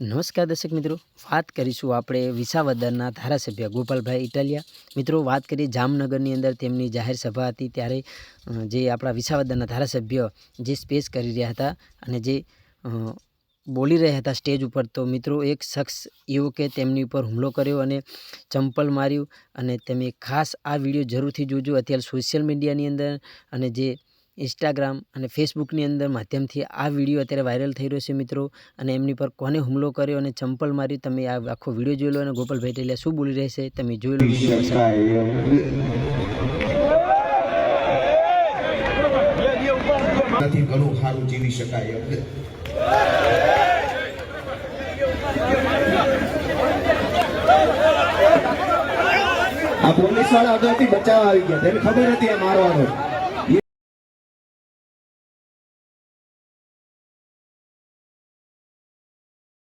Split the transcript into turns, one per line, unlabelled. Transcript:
નમસ્કાર દર્શક મિત્રો, વાત કરીશું આપણે વિસાવદરના ધારાસભ્ય ગોપાલભાઈ ઇટાલિયા. મિત્રો, વાત કરીએ જામનગરની અંદર તેમની જાહેર સભા હતી ત્યારે જે આપણા વિસાવદરના ધારાસભ્ય જે સ્પેસ કરી રહ્યા હતા અને જે બોલી રહ્યા હતા સ્ટેજ ઉપર, તો મિત્રો, એક શખ્સ યુવકે તેમની ઉપર હુમલો કર્યો અને ચંપલ માર્યું અને તમે ખાસ આ વીડિયો જરૂરથી જોજો. અત્યારે સોશિયલ મીડિયાની અંદર અને જે ઇન્સ્ટાગ્રામ અને ફેસબુકની અંદર માધ્યમથી આ વીડિયો અત્યારે વાયરલ થઈ રહ્યો છે મિત્રો. અને એમની પર કોને હુમલો કર્યો અને ચંપલ માર્યું, તમે આ આખો વીડિયો જોઈ લો અને ગોપાલભાઈ ટેલિયા શું બોલી રહેશે તમે જોઈ લો
આ પોલીસવાળા અગાઉથી બચાવ આવી ગયા, તેને ખબર હતી આ મારવાનો.